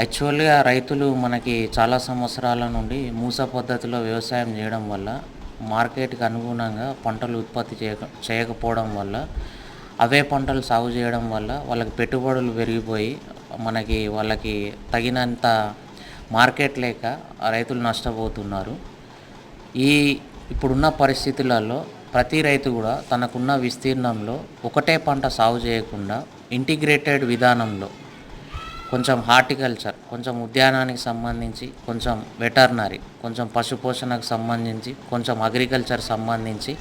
యాక్చువల్గా రైతులు మనకి చాలా సంవత్సరాల నుండి మూస పద్ధతిలో వ్యవసాయం చేయడం వల్ల మార్కెట్కి అనుగుణంగా పంటలు ఉత్పత్తి చేయక చేయకపోవడం వల్ల అవే పంటలు సాగు చేయడం వల్ల వాళ్ళకి పెట్టుబడులు పెరిగిపోయి మనకి వాళ్ళకి తగినంత మార్కెట్ లేక రైతులు నష్టపోతున్నారు. ఈ ఇప్పుడున్న పరిస్థితులలో ప్రతి రైతు కూడా తనకున్న విస్తీర్ణంలో ఒకటే పంట సాగు చేయకుండా ఇంటిగ్రేటెడ్ విధానంలో కొంచెం హార్టికల్చర్ కొంచెం ఉద్యానానికి సంబంధించి కొంచెం వెటర్నరీ కొంచెం పశుపోషణకు సంబంధించి కొంచెం అగ్రికల్చర్ సంబంధించి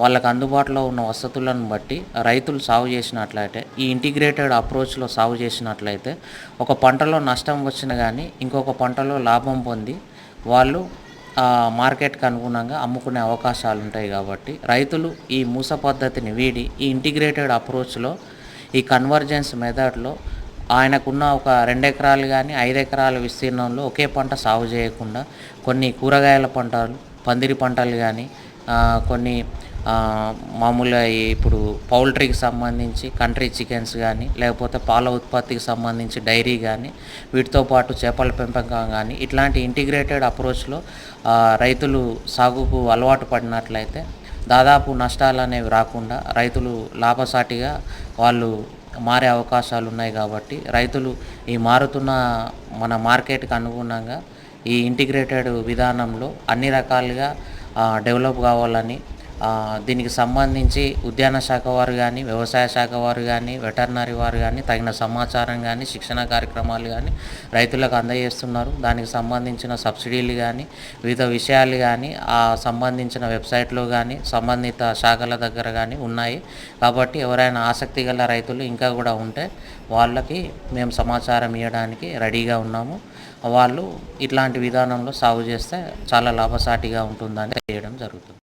వాళ్ళకు అందుబాటులో ఉన్న వసతులను బట్టి రైతులు సాగు చేసినట్లయితే ఈ ఇంటిగ్రేటెడ్ అప్రోచ్లో సాగు చేసినట్లయితే ఒక పంటలో నష్టం వచ్చిన కానీ ఇంకొక పంటలో లాభం పొంది వాళ్ళు మార్కెట్కి అనుగుణంగా అమ్ముకునే అవకాశాలు ఉంటాయి కాబట్టి రైతులు ఈ మూస పద్ధతిని వీడి ఈ ఇంటిగ్రేటెడ్ అప్రోచ్లో ఈ కన్వర్జెన్స్ మెథడ్లో ఆయనకున్న ఒక రెండు ఎకరాలు కానీ ఐదు ఎకరాల విస్తీర్ణంలో ఒకే పంట సాగు చేయకుండా కొన్ని కూరగాయల పంటలు పందిరి పంటలు కానీ కొన్ని మామూలుగా ఇప్పుడు పౌల్ట్రీకి సంబంధించి కంట్రీ చికెన్స్ కానీ లేకపోతే పాల ఉత్పత్తికి సంబంధించి డైరీ కానీ వీటితో పాటు చేపల పెంపకం కానీ ఇట్లాంటి ఇంటిగ్రేటెడ్ అప్రోచ్లో రైతులు సాగుకు అలవాటు పడినట్లయితే దాదాపు నష్టాలు అనేవి రాకుండా రైతులు లాభసాటిగా వాళ్ళు మారే అవకాశాలు ఉన్నాయి కాబట్టి రైతులు ఈ మారుతున్న మన మార్కెట్కి అనుగుణంగా ఈ ఇంటిగ్రేటెడ్ విధానంలో అన్ని రకాలుగా డెవలప్ కావాలని దీనికి సంబంధించి ఉద్యాన శాఖ వారు కానీ వ్యవసాయ శాఖ వారు కానీ వెటర్నరీ వారు కానీ తగిన సమాచారం కానీ శిక్షణ కార్యక్రమాలు కానీ రైతులకు అందజేస్తున్నారు. దానికి సంబంధించిన సబ్సిడీలు కానీ వివిధ విషయాలు కానీ ఆ సంబంధించిన వెబ్సైట్లో కానీ సంబంధిత శాఖల దగ్గర కానీ ఉన్నాయి. కాబట్టి ఎవరైనా ఆసక్తి గల రైతులు ఇంకా కూడా ఉంటే వాళ్ళకి మేము సమాచారం ఇవ్వడానికి రెడీగా ఉన్నాము. వాళ్ళు ఇట్లాంటి విధానంలో సాగు చేస్తే చాలా లాభసాటిగా ఉంటుందని చేయడం జరుగుతుంది.